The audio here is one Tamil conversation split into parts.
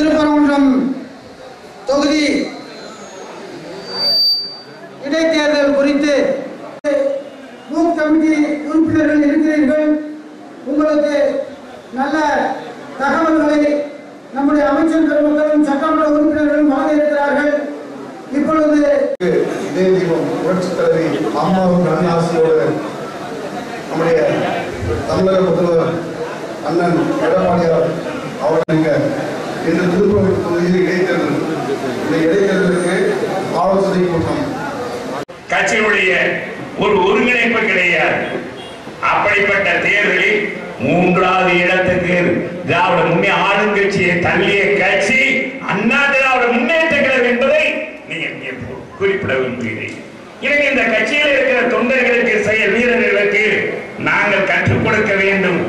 திருப்பரங்குன்றம் தொகுதி இடைத்தேர்தல் குறித்து பூத் கமிட்டி உறுப்பினர்கள் இருக்கிறீர்கள். உங்களுக்கு நல்ல தகவல்களை நம்முடைய அமைச்சர் பெருமக்களும் சட்டமன்ற உறுப்பினர்களும் வழங்க இருக்கிறார்கள் இப்பொழுது இதே தீபம் புரட்சித் தலைவி அம்மாவும் கண்ணாசியோடு நம்முடைய தமிழக முதல்வர் அண்ணன் எடப்பாடியார் அவர்களுக்கு இந்த திருப்பூர் தொகுதியில் இடைத்தேர்தல். இந்த இடைத்தேர்தலுக்கு ஆலோசனை கூட்டம். கட்சியினுடைய ஒரு ஒருங்கிணைப்பு கிடையாது. அப்படிப்பட்ட தேர்தலில் மூன்றாவது இடத்துக்கு திராவிட முன்னே ஆளுங்கட்சியை தள்ளிய கட்சி அண்ணா திராவிட முன்னேற்ற கழகம் என்பதை நீங்க குறிப்பிட விரும்புகிறேன். எனவே இந்த கட்சியில் இருக்கிற தொண்டர்களுக்கு செயல் வீரர்களுக்கு நாங்கள் கற்றுக் கொடுக்க வேண்டும்.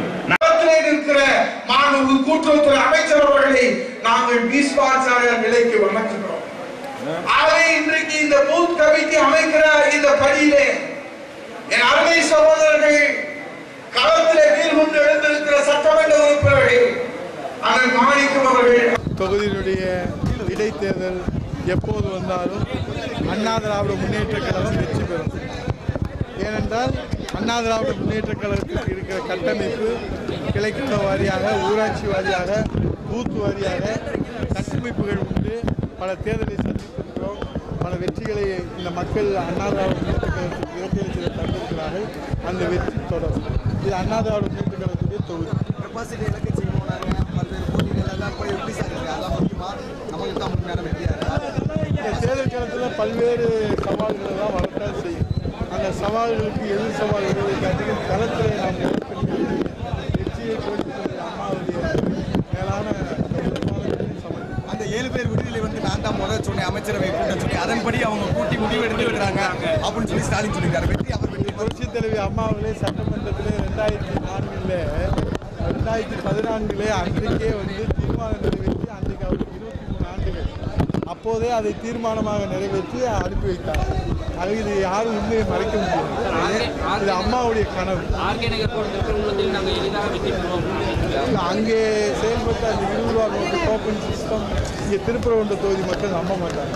மாண்பு கூட்டுறவுத்துறை அமைச்சர் அவர்களை நாங்கள் பீஸ்வாச்சாரிய நிலைக்கு வணங்குகிறோம். ஆகவே இன்றைக்கு இந்த பூத் கமிட்டி அமைக்கிற இந்த பணியிலே. என் அருமை சகோதரர்கள் களத்திலே வீர் கொண்டு எழுந்திருக்கிற சட்டமன்ற உறுப்பினர்கள் அண்ணன் மாணிக்கம் அவர்கள். தொகுதியினுடைய இடைத்தேர்தல் எப்போது வந்தாலும் அண்ணா திராவிட முன்னேற்ற கழகம் வெற்றி பெறும். ஏனென்றால் அண்ணா திராவிட முன்னேற்ற கழகத்துக்கு இருக்கிற கட்டமைப்பு கிளைக்கழக வாரியாக ஊராட்சி வாரியாக பூத்து வாரியாக கட்டமைப்புகள் உண்டு. பல தேர்தலை சந்தித்திருக்கிறோம் பல வெற்றிகளை இந்த மக்கள் அண்ணா திராவிட முன்னேற்ற கழகத்துக்கு இறக்கெழுச்சியில் தந்திருக்கிறார்கள். அந்த வெற்றி தொடரும் இது அண்ணா திராவிட முன்னேற்ற கழகத்துடைய தொகுதி. கெப்பாசிட்டி இலக்கு தேர்தல் காலத்தில் பல்வேறு சவால்கள் சவால்களுக்கு எதிர் சவால்களை காட்டிலும் தளத்தில் நாம் வெற்றியை அம்மாவுடைய மேலான அந்த ஏழு பேர் விடுதலை வந்து நான் தான் முதல் சொன்னேன் அமைச்சரவை கூட்டம் சொல்லி அதன்படி அவங்க கூட்டி முடிவு எடுத்து விடுறாங்க அப்படின்னு சொல்லி ஸ்டாலின் சொல்லியிருக்காரு. வெற்றி அவர் வெற்றி புரட்சி தலைவி அம்மாவிலே சட்டமன்றத்தில் ரெண்டாயிரத்தி நான்கில் ரெண்டாயிரத்தி பதினான்கிலே அன்றைக்கே வந்து தீர்மானம் அப்போதே அதை தீர்மானமாக நிறைவேற்றி அனுப்பி வைத்தார். அது இது யாரும் உண்மையை மறைக்க முடியாது இது அம்மாவுடைய கனவு. அங்கே செயல்பட்ட அந்த இருபது ரூபா டோக்கன் சிஸ்டம் இங்கே திருப்பரங்குன்ற தொகுதி மக்கள் நம்ப மாட்டாங்க.